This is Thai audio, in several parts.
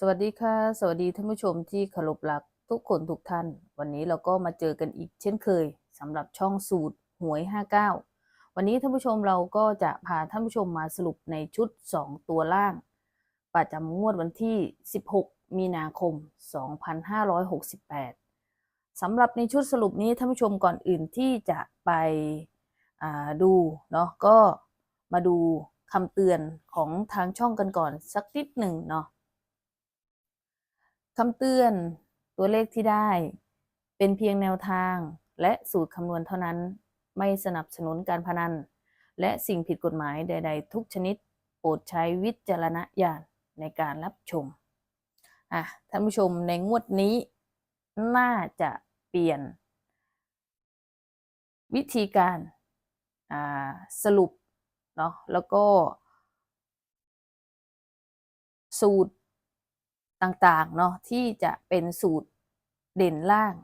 สวัสดีค่ะ สวัสดีท่านผู้ชมที่เคารพรักทุกคนทุกท่าน วันนี้เราก็มาเจอกันอีกเช่นเคยสำหรับช่องสูตรหวย 59 วันนี้ท่านผู้ชมเราก็จะพาท่านผู้ชมมาสรุปในชุด 2 ตัวล่าง ประจำงวดวันที่ 16 มีนาคม 2568สำหรับในชุดสรุปนี้ท่านผู้ชมก่อนอื่นที่จะไปดูเนาะก็มาดูคำเตือนของทางช่องกันก่อนสักนิดหนึ่งเนาะ คำเตือนตัวเลขที่ได้ เป็นเพียงแนวทางและสูตรคำนวณเท่านั้น ไม่สนับสนุนการพนัน และสิ่งผิดกฎหมายใด ๆ ทุกชนิด โปรดใช้วิจารณญาณในการรับชมอะท่านผู้ชมในงวดนี้ น่าจะเปลี่ยน วิธีการสรุปเนาะแล้วก็ สูตร ต่างๆเนาะที่จะเป็นสูตรเด่นล่าง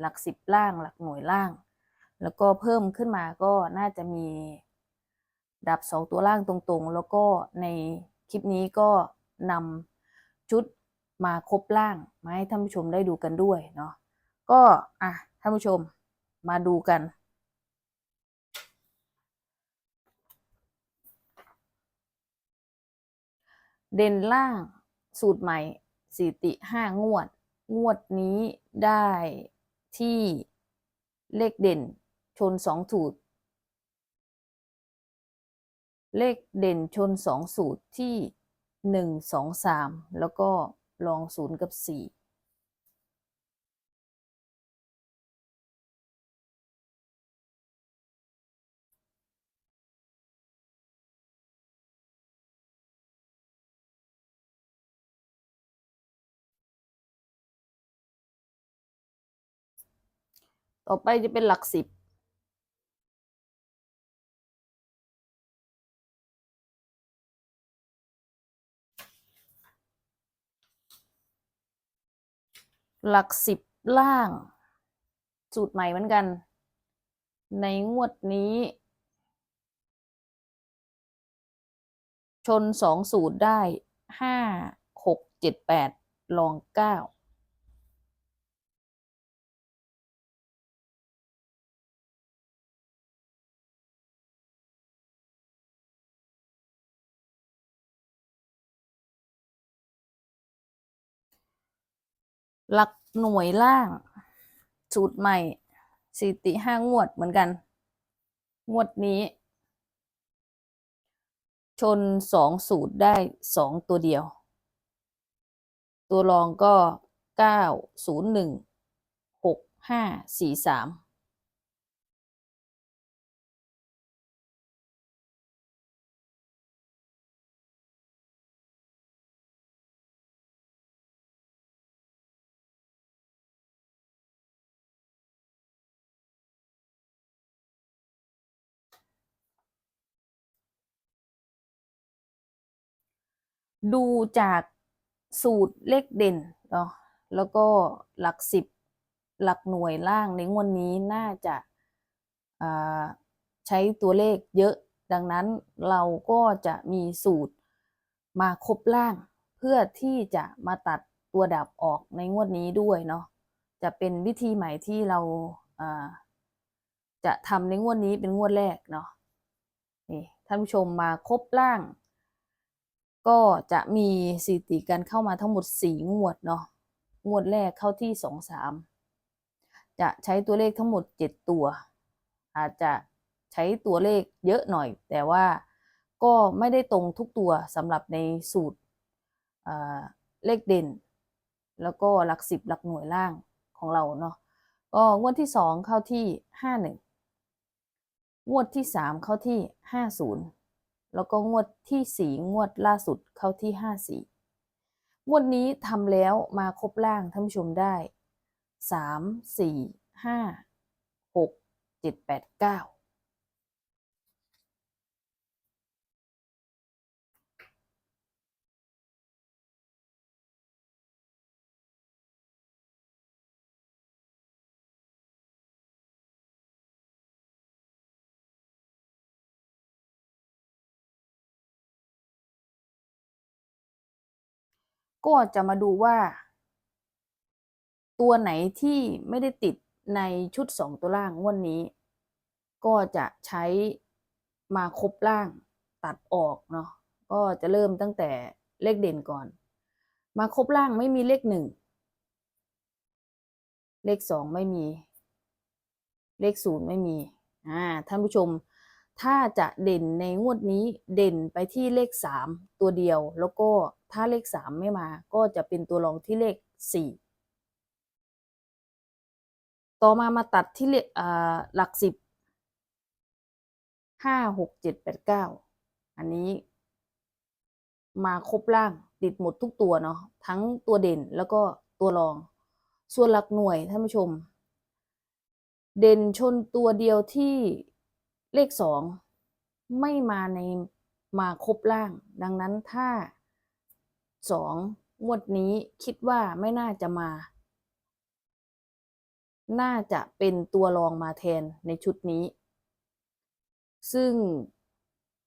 หลักสิบล่าง หลักหน่วยล่าง แล้วก็เพิ่มขึ้นมาก็น่าจะมีดับสองตัวล่างตรงๆ แล้วก็ในคลิปนี้ก็นำชุดมาครบล่างมาให้ท่านผู้ชมได้ดูกันด้วยเนาะก็อะท่านผู้ชมมาดูกันเด่นล่างสูตรใหม่ สถิติห้างวด งวดนี้ได้ที่เลขเด่นชนสองสูตร เลขเด่นชนสองสูตรที่หนึ่งสองสามแล้วก็ลองศูนย์กับสี่ ต่อไปจะเป็นหลักสิบ หลักสิบล่าง สูตรใหม่เหมือนกัน ในงวดนี้ ชนสองสูตรได้ห้าหกเจ็ดแปดลองเก้า หลักหน่วยล่าง สูตรใหม่สี่ติห้างวดเหมือนกัน งวดนี้ ชนสองสูตรได้สองตัวเดียว ตัวรองก็เก้าศูนย์หนึ่งหกห้าสี่สาม ดูจากสูตรเลขเด่นเนาะแล้วก็หลักสิบหลักหน่วยล่างในงวดนนี้น่าจะาใช้ตัวเลขเยอะ ดังนั้นเราก็จะมีสูตรมาครบล่าง เพื่อที่จะมาตัดตัวดับออกในงวดนี้ด้วยเนาะจะเป็นวิธีใหม่ที่เราาจะทำในงวดนี้เป็นงวดแรกเนาะนี่ท่านผู้ชมมาครบล่าง ก็จะมีสถิติการเข้ามาทั้งหมดสี่งวดเนาะงวดแรกเข้าที่สองสามจะใช้ตัวเลขทั้งหมดเจ็ดตัว อาจจะใช้ตัวเลขเยอะหน่อย แต่ว่าก็ไม่ได้ตรงทุกตัวสำหรับในสูตรเลขเด่น แล้วก็หลักสิบหลักหน่วยล่างของเราเนาะก็งวดที่สองเข้าที่ห้าหนึ่งงวดที่สามเข้าที่ห้าศูนย์ แล้วก็งวดที่สี่งวดล่าสุดเข้าที่ห้าสี่งวดนี้ทำแล้วมาครบล่างท่านผู้ชมได้สามสี่ห้าหกเจ็ดแปดเก้า ก็จะมาดูว่า ตัวไหนที่ไม่ได้ติดในชุดสองตัวล่างงวดนนี้ ก็จะใช้มาครบล่างตัดออกเนาะก็จะเริ่มตั้งแต่เลขเด่นก่อน มาครบล่างไม่มีเลขหนึ่งเลขสองไม่มี เลขศูนย์ไม่มีอ่าท่านผู้ชม ถ้าจะเด่นในงวดนี้เด่นไปที่เลขสามตัวเดียว แล้วก็ถ้าเลขสามไม่มาก็จะเป็นตัวรองที่เลขสี่ต่อมามาตัดที่เลขหลักสิบห้าหกเจ็ดแปดเก้าอันนี้ มาครบล่างติดหมดทุกตัวเนาะทั้งตัวเด่นแล้วก็ตัวรอง ส่วนหลักหน่วยท่านผู้ชม เด่นชนตัวเดียวที่ เลขสองไม่มาในมาครบล่าง ดังนั้นถ้าสองงวดนี้คิดว่าไม่น่าจะมา น่าจะเป็นตัวรองมาแทนในชุดนี้ ซึ่ง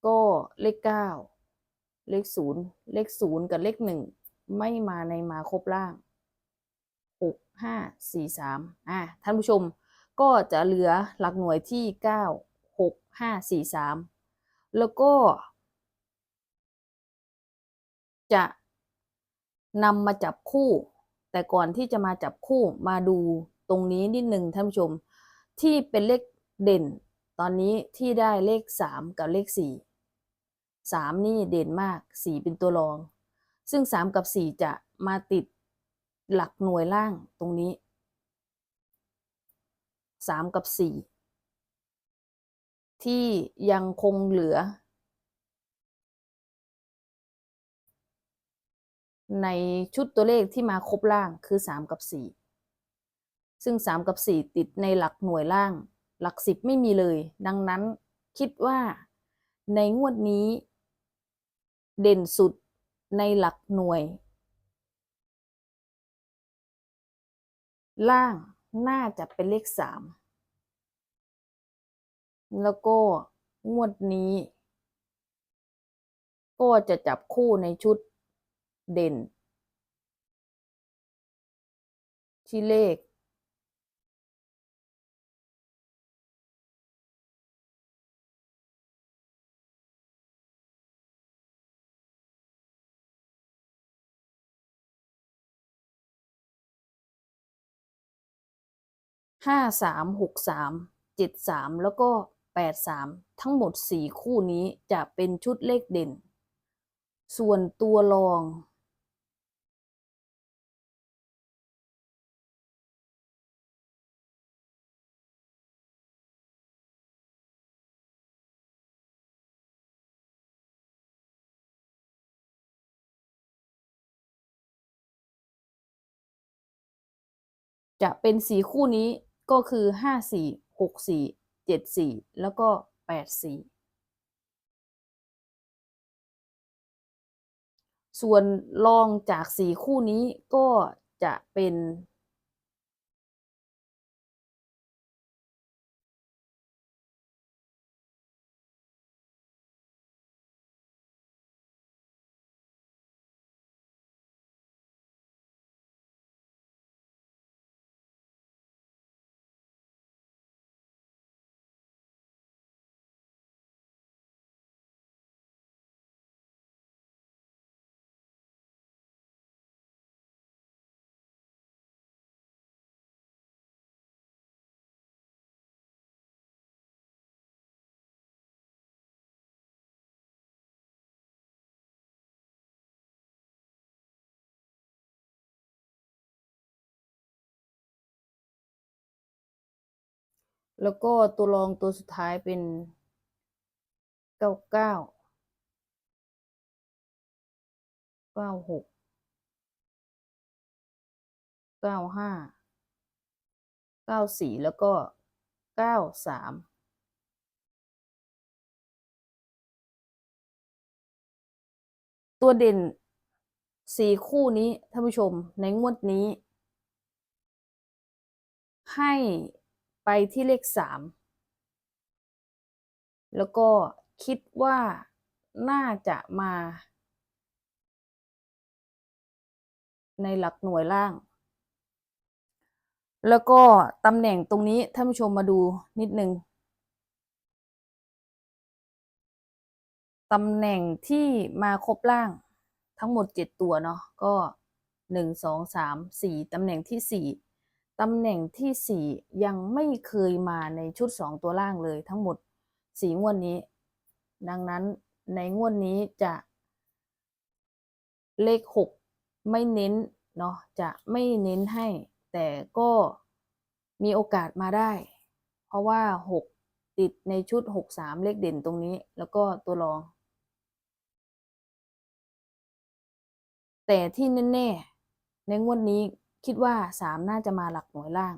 ก็เลขเก้าเลขศูนย์เลขศูนย์กับเลขหนึ่งไม่มาในมาครบล่างหกห้าสี่สามอะท่านผู้ชมก็จะเหลือหลักหน่วยที่เก้า ห้าสี่สามแล้วก็ จะนำมาจับคู่ แต่ก่อนที่จะมาจับคู่มาดูตรงนี้นิดหนึ่งท่านผู้ชม ที่เป็นเลขเด่น ตอนนี้ที่ได้เลขสามกับเลขสี่สามนี่เด่นมากสี่เป็นตัวรอง ซึ่งสามกับสี่จะมาติดหลักหน่วยล่างตรงนี้สามกับสี่ ที่ยังคงเหลือ ในชุดตัวเลขที่มาครบล่างคือสามกับสี่ซึ่งสามกับสี่ติดในหลักหน่วยล่าง หลักสิบไม่มีเลย ดังนั้นคิดว่าในงวดนี้ เด่นสุดในหลักหน่วย ล่างน่าจะเป็นเลขสาม แล้วก็งวดนี้ ก็จะจับคู่ในชุดเด่น ที่เลขห้าสามหกสามเจ็ดสามแล้วก็ แปดสามทั้งหมดสี่คู่นี้จะเป็นชุดเลขเด่น ส่วนตัวรอง จะเป็นสีคู่นี้ก็คือห้าสี่ห กสี่เจ็ดสีแล้วก็แปดสี่ส่วนรองจากสีคู่นี้ก็จะเป็น แล้วก็ตัวรองตัวสุดท้ายเป็นเก้าเก้าเก้าหกเก้าห้าเก้าสี่แล้วก็เก้าสามตัวเด่นสี่คู่นี้ท่านผู้ชมในงวดนี้ ให้ ไปที่เลขสามแล้วก็คิดว่าน่าจะมา ในหลักหน่วยล่าง แล้วก็ตำแหน่งตรงนี้ท่านผู้ชมมาดูนิดนึงตำแหน่งที่มาครบล่างทั้งหมดเจ็ดตัวเนาะก็หนึ่งสองสามสี่ตำแหน่งที่สี่ ตำแหน่งที่สี่ยังไม่เคยมาในชุดสองตัวล่างเลยทั้งหมดสี่งวดนี้ ดังนั้นในงวดนี้จะเลขหกไม่เน้นเนาะจะไม่เน้นให้ แต่ก็มีโอกาสมาได้ เพราะว่าหกติดในชุดหกสามเลขเด่นตรงนี้ แล้วก็ตัวรอง แต่ที่แน่ๆในงวดนี้ คิดว่าสามน่าจะมาหลักหน่วยล่าง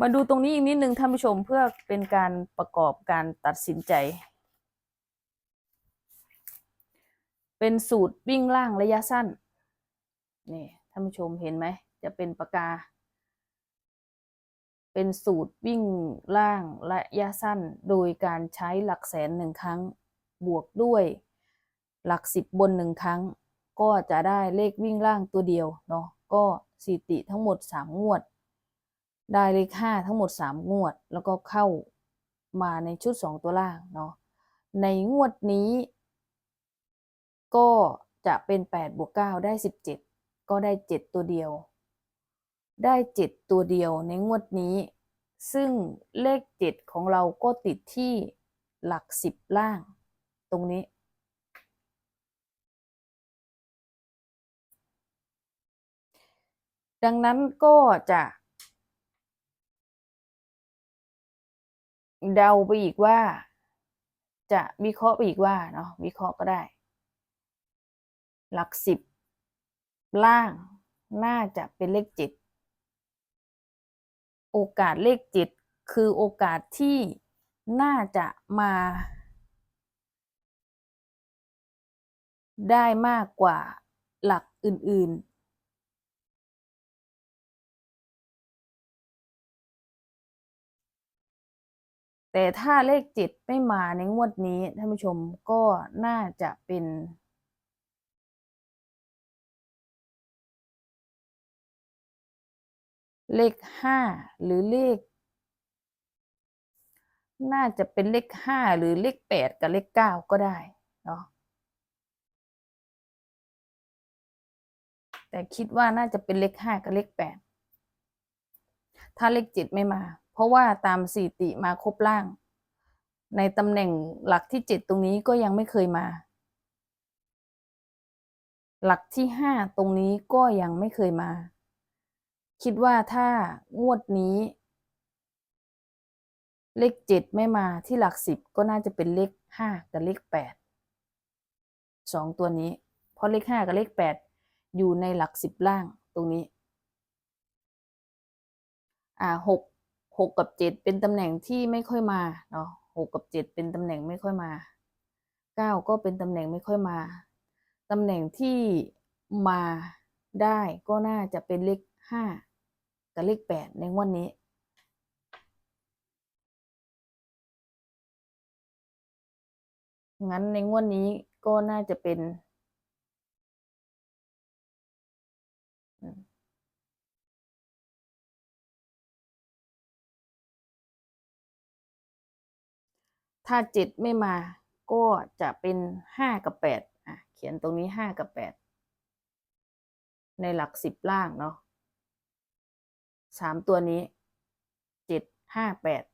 มาดูตรงนี้อีกนิดนึงท่านผู้ชมเพื่อเป็นการประกอบการตัดสินใจ เป็นสูตรวิ่งล่างระยะสั้น นี่ท่านผู้ชมเห็นไหม จะเป็นปากกา เป็นสูตรวิ่งล่างระยะสั้น โดยการใช้หลักแสนหนึ่งครั้งบวกด้วย หลักสิบบนหนึ่งครั้ง ก็จะได้เลขวิ่งล่างตัวเดียวเนาะก็สถิติทั้งหมดสามงวด ได้เลขห้าทั้งหมดสามงวด แล้วก็เข้ามาในชุดสองตัวล่างเนาะในงวดนี้ ก็จะเป็นแปดบวกเก้าได้สิบเจ็ดก็ได้เจ็ดตัวเดียว ได้เจ็ดตัวเดียวในงวดนี้ ซึ่งเลขเจ็ดของเราก็ติดที่หลักสิบล่าง ตรงนี้ ดังนั้นก็จะเดาไปอีกว่า จะวิเคราะห์ไปอีกว่าเนาะวิเคราะห์ก็ได้ หลักสิบล่างน่าจะเป็นเลขเจ็ดโอกาสเลขเจ็ดคือโอกาสที่น่าจะมา ได้มากกว่าหลักอื่น ๆ แต่ถ้าเลขเจ็ดไม่มาในงวดนี้ท่านผู้ชมก็น่าจะเป็นเลขห้าหรือเลข น่าจะเป็นเลขห้าหรือเลขแปดกับเลขเก้าก็ได้เนาะแต่คิดว่าน่าจะเป็นเลขห้ากับเลขแปดถ้าเลขเจ็ดไม่มา เพราะว่าตามสถิติมาครบล่าง ในตำแหน่งหลักที่เจ็ดตรงนี้ก็ยังไม่เคยมา หลักที่ห้าตรงนี้ก็ยังไม่เคยมา คิดว่าถ้างวดนี้ เลขเจ็ดไม่มาที่หลักสิบก็น่าจะเป็นเลขห้ากับเลขแปดสองตัวนี้ เพราะเลขห้ากับเลขแปดอยู่ในหลักสิบล่างตรงนี้ อ่าหก หกกับเจ็ดเป็นตำแหน่งที่ไม่ค่อยมาเนาะหกกับเจ็ดเป็นตำแหน่งไม่ค่อยมาเก้าก็เป็นตำแหน่งไม่ค่อยมาตำแหน่งที่มาได้ก็น่าจะเป็นเลขห้ากับเลขแปดในงวดนี้งั้นในงวดนี้ก็น่าจะเป็น ถ้าเจ็ดไม่มาก็จะเป็นห้ากับแปดอะเขียนตรงนี้ห้ากับแปดในหลักสิบล่างเนาะสามตัวนี้เจ็ดห้าแปด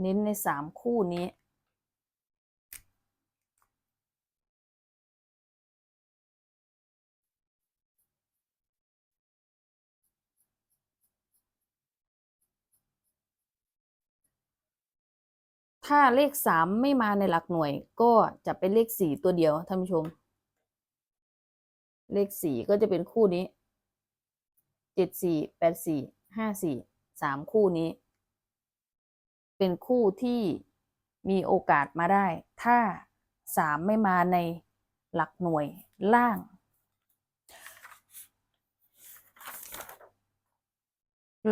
เน้นในสามคู่นี้ ถ้าเลขสามไม่มาในหลักหน่วย ก็จะเป็นเลขสี่ตัวเดียวท่านผู้ชม เลขสี่ก็จะเป็นคู่นี้เจ็ดสี่แปดสี่ห้าสี่สามคู่นี้ เป็นคู่ที่มีโอกาสมาได้ ถ้าสามไม่มาในหลักหน่วยล่าง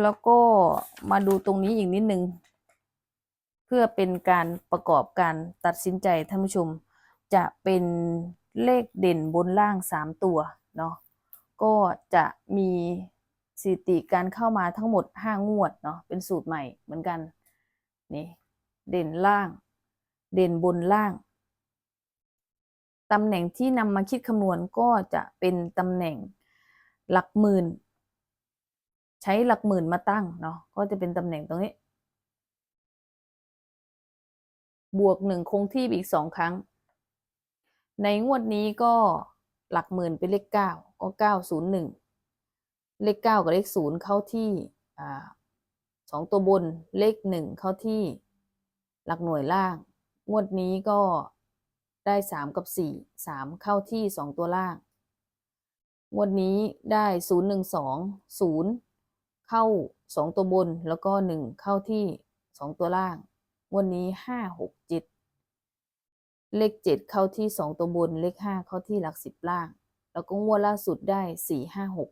แล้วก็มาดูตรงนี้อีกนิดนึง พื่อเป็นการประกอบการตัดสินใจท่านผู้ชม จะเป็นเลขเด่นบนล่างสามตัวเนาะก็จะมีสถิติการเข้ามาทั้งหมดห้างวดเนาะเป็นสูตรใหม่เหมือนกันนี่เด่นล่าง เด่นบนล่างตำแหน่งที่นำมาคิดคำนวณก็จะเป็นตำแหน่งหลักหมื่น ใช้หลักหมื่นมาตั้งเนาะก็จะเป็นตำแหน่งตรงนี้ บวกหนึ่งคงที่อีกสองครั้ง ในงวดนี้ก็หลักหมื่นเป็นเลขเก้าก็เก้าศูนย์หนึ่งเลขเก้ากับเลขศูนย์เข้าที่สองตัวบนเลขหนึ่งเข้าที่หลักหน่วยล่าง งวดนี้ก็ได้สามกับสี่สามเข้าที่สองตัวล่าง งวดนี้ได้ศูนย์หนึ่งสองศูนย์เข้าสองตัวบนแล้วก็หนึ่งเข้าที่สองตัวล่าง วดนี้ห้าหกเจ็ดเลขเจ็ดเข้าที่สองตัวบน เลขห้าเข้าที่หลักสิบล่าง แล้วก็งวดล่าสุดได้สี่ห้าหก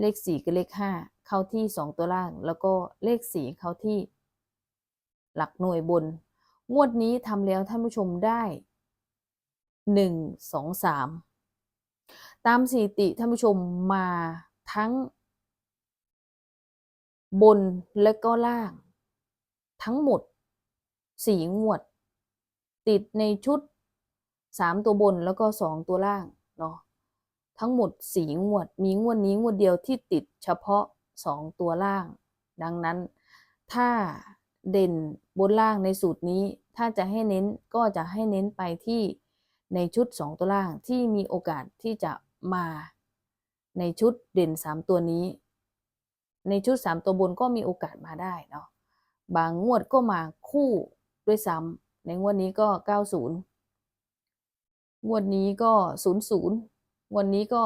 เลขสี่กับเลขห้าเข้าที่สองตัวล่าง แล้วก็เลขสี่เข้าที่ หลักหน่วยบน งวดนี้ทำแล้วท่านผู้ชมได้หนึ่งสองสามตามสถิติท่านผู้ชมมาทั้ง บนและก็ล่าง ทั้งหมด สี่งวด ติดในชุดสามตัวบนแล้วก็สองตัวล่างเนาะทั้งหมดสี่งวด มีงวดนี้งวดเดียวที่ติดเฉพาะสองตัวล่าง ดังนั้นถ้าเด่นบนล่างในสูตรนี้ ถ้าจะให้เน้นก็จะให้เน้นไปที่ในชุดสองตัวล่างที่มีโอกาสที่จะมาในชุดเด่นสามตัวนี้ ในชุดสามตัวบนก็มีโอกาสมาได้เนาะบางงวดก็มาคู่ ด้วยซ้ำในงวดนี้ก็ 90 งวดนี้ก็ 00งวดนี้ก็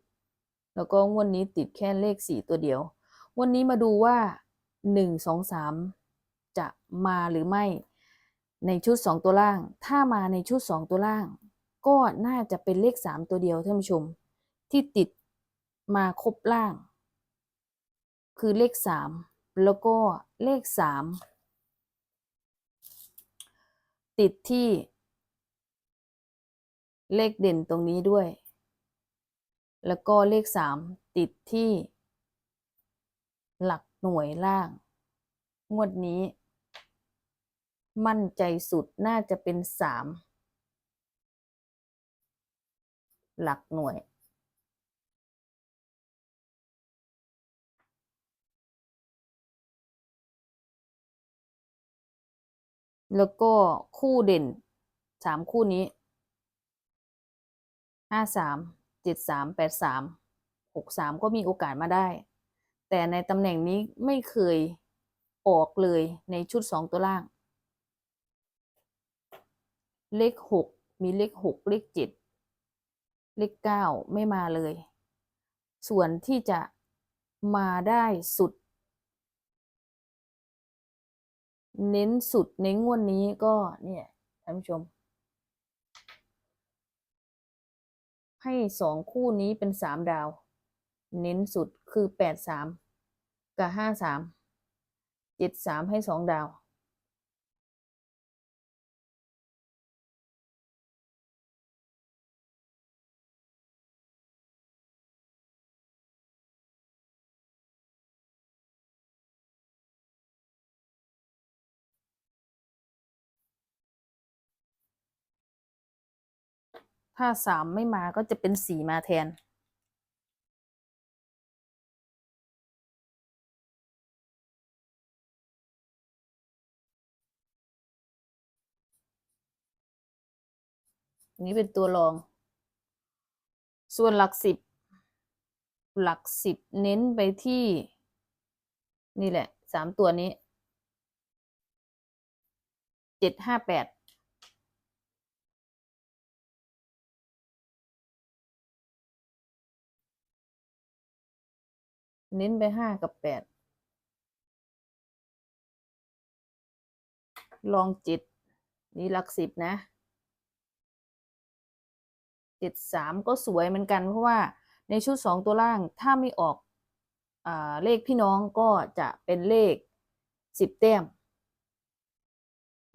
77 แล้วก็งวดนี้ติดแค่เลข 4 ตัวเดียว วันนี้มาดูว่า 1 2 3 จะมาหรือไม่ในชุด 2 ตัวล่าง ถ้ามาในชุด 2 ตัวล่าง ก็น่าจะเป็นเลข 3 ตัวเดียวท่านผู้ชม ที่ติดมาครบล่าง คือเลข 3 แล้วก็เลข 3 ติดที่ เลขเด่นตรงนี้ด้วย แล้วก็เลข3ติดที่ หลักหน่วยล่าง งวดนี้ มั่นใจสุดน่าจะเป็น3หลักหน่วย แล้วก็คู่เด่นสามคู่นี้ห้าสามเจ็ดสามแปดสามหกสามก็มีโอกาสมาได้ แต่ในตำแหน่งนี้ไม่เคยออกเลยในชุดสองตัวล่าง เลขหกมีเลขหกเลขเจ็ดเลขเก้าไม่มาเลย ส่วนที่จะมาได้สุด เน้นสุดในงวดนนี้ก็เนี่ยท่านผู้ชม ให้สองคู่นี้เป็นสามดาว เน้นสุดคือแปดสามกับห้าสามเจ็ดสามให้สองดาว ถ้าสามไม่มาก็จะเป็นสี่มาแทน นี้เป็นตัวรอง ส่วนหลักสิบ หลักสิบเน้นไปที่ นี่แหละสามตัวนี้เจ็ดห้าแปด เน้นไปห้ากับแปดลองจ็ดนี่หลักสิบนะเจ็ดสามก็สวยเหมือนกัน เพราะว่าในชุดสองตัวล่างถ้าไม่ออกอเลขพี่น้องก็จะเป็นเลขสิบแต้ม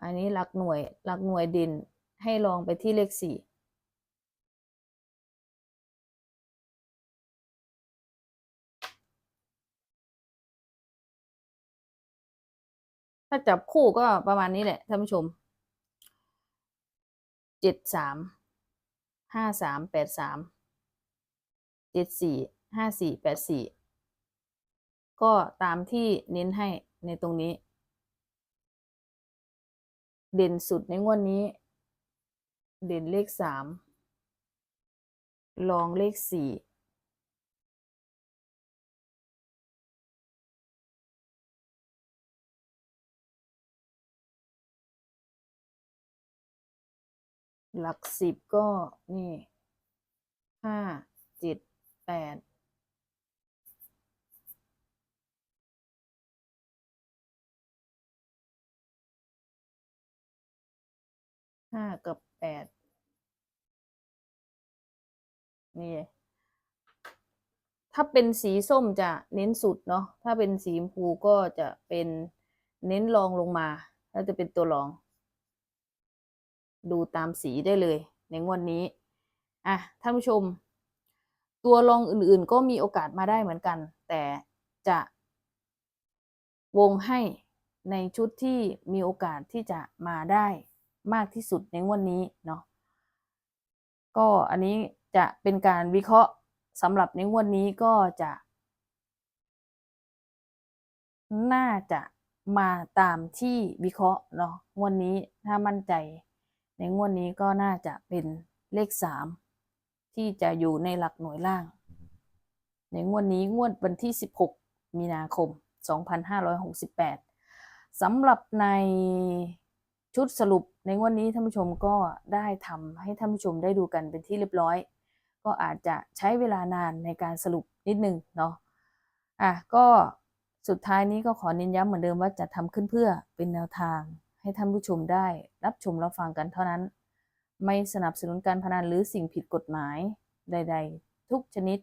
อันนี้หลักหน่วยหลักหน่วยดินให้ลองไปที่เลขสี่ ถ้าจับคู่ก็ประมาณนี้แหละท่านผู้ชม เจ็ดสาม ห้าสาม แปดสาม เจ็ดสี่ ห้าสี่ แปดสี่ ก็ตามที่เน้นให้ในตรงนี้ เด่นสุดในงวดนี้ เด่นเลขสาม รองเลขสี่ หลักสิบก็นี่ห้าเจ็ดแปดห้ากับแปดนี่ถ้าเป็นสีส้มจะเน้นสุดเนาะถ้าเป็นสีชมพูก็จะเป็นเน้นรองลงมาถ้าจะเป็นตัวรอง ดูตามสีได้เลย ในงวดนนี้อะท่านผู้ชม ตัวรองอื่นๆก็มีโอกาสมาได้เหมือนกัน แต่จะวงให้ในชุดที่มีโอกาสที่จะมาได้มากที่สุดในงวดนนี้เนาะก็อันนี้จะเป็นการวิเคราะห์สำหรับในงวดนนี้ก็จะ น่าจะมาตามที่วิเคราะห์เนาะงวดนี้ถ้ามั่นใจ ในงวดนี้ก็น่าจะเป็นเลขสามที่จะอยู่ในหลักหน่วยล่าง ในงวดนี้งวดวันที่ 16 มีนาคม 2568สำหรับในชุดสรุปในงวดนี้ท่านผู้ชมก็ได้ทำให้ท่านผู้ชมได้ดูกันเป็นที่เรียบร้อย ก็อาจจะใช้เวลานานในการสรุปนิดนึงเนาะอะก็สุดท้ายนี้ก็ขอเน้นย้ำเหมือนเดิมว่าจะทำขึ้นเพื่อเป็นแนวทาง ให้ท่านผู้ชมได้ รับชมรับฟังกันเท่านั้น ไม่สนับสนุนการพนันหรือสิ่งผิดกฎหมายใด ๆ ทุกชนิด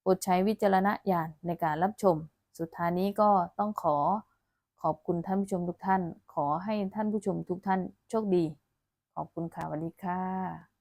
โปรดใช้วิจารณญาณในการรับชม สุดท้ายนี้ก็ต้องขอขอบคุณท่านผู้ชมทุกท่าน ขอให้ท่านผู้ชมทุกท่านโชคดี ขอบคุณค่ะสวัสดีค่ะ